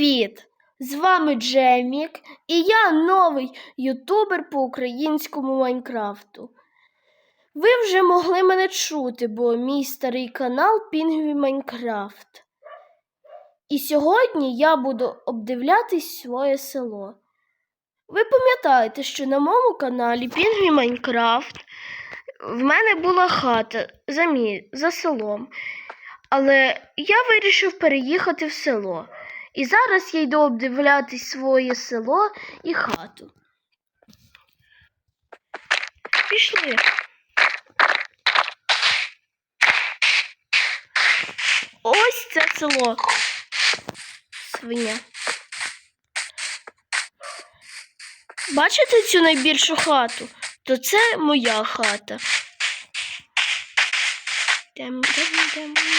Привіт! З вами Джемік і я новий ютубер по українському Майнкрафту. Ви вже могли мене чути, бо мій старий канал Пінгві Майнкрафт. І сьогодні я буду обдивлятись своє село. Ви пам'ятаєте, що на моєму каналі Пінгві Майнкрафт в мене була хата за, мі... за селом. Але я вирішив переїхати в село. І зараз я йду обдивлятись своє село і хату. Пішли. Ось це село. Свиня. Бачите цю найбільшу хату? То це моя хата. Дем-дем-дем-дем-дем-дем.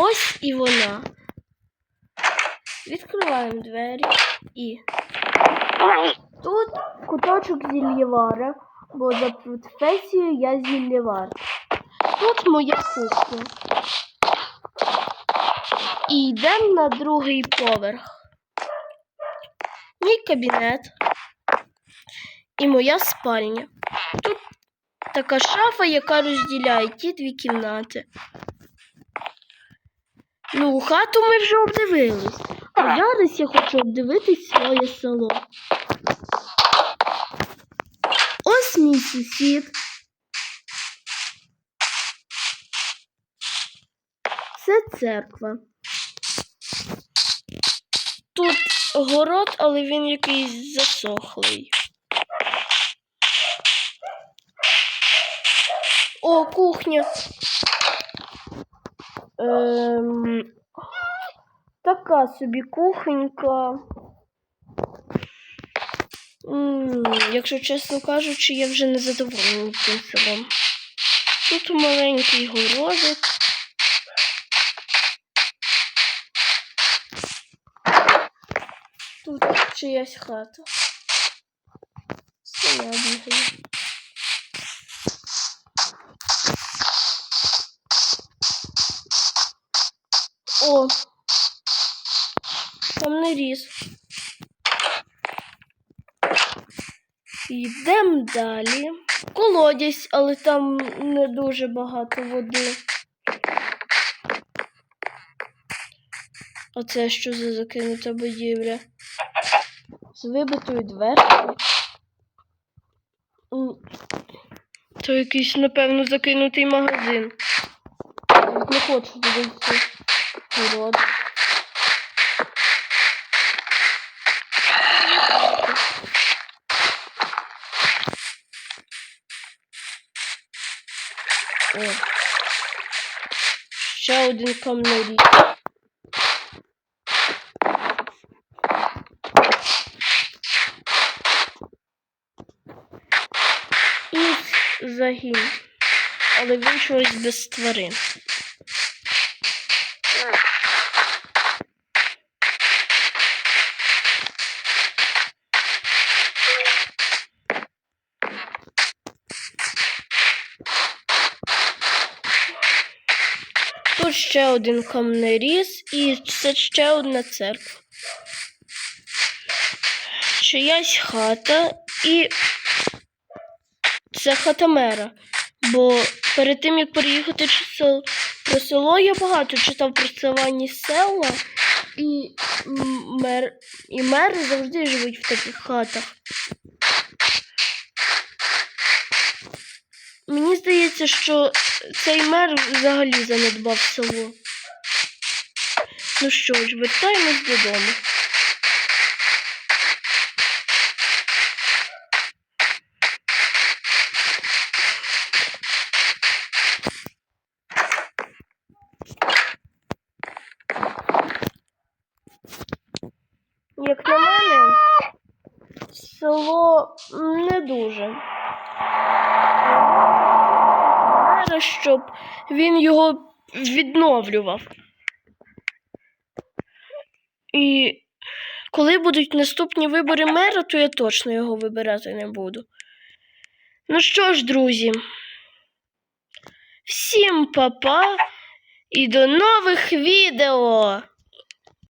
Ось і вона. Відкриваємо двері і. Тут куточок зіллєвара, бо за професією я зіллєвар. Тут моя кухня. І йдемо на другий поверх. Мій кабінет і моя спальня. Тут така шафа, яка розділяє ті дві кімнати. Ну, хату ми вже обдивились. А зараз я хочу обдивитись своє село. Ось мій сусід. Це церква. Тут город, але він якийсь засохлий. О, кухня. Ем, така собі кухонька. М, якщо чесно кажучи, я вже не задоволена цим селом. Тут маленький городик. Тут чиясь хата. Свиня бігає. О, там не ріс. Йдемо далі. Колодязь, але там не дуже багато води. Оце що за закинута будівля? З вибитою дверкою. То якийсь, напевно, закинутий магазин. Не хочу туди йти. Урод. О. Ще один камнерій. І загін. Але він чогось без тварин. Тут ще один камнеріз і це ще одна церква. Чиясь хата і це хата мера. Бо перед тим як переїхати про село, я багато читав про села села, і мер, і мери завжди живуть в таких хатах. Мені здається, що цей мер взагалі занедбав село. Ну що ж, вертаємось додому. Як на мене, село не дуже. Мера, щоб він його відновлював. І коли будуть наступні вибори мера, то я точно його вибирати не буду. Ну що ж, друзі, всім па-па. і до нових відео!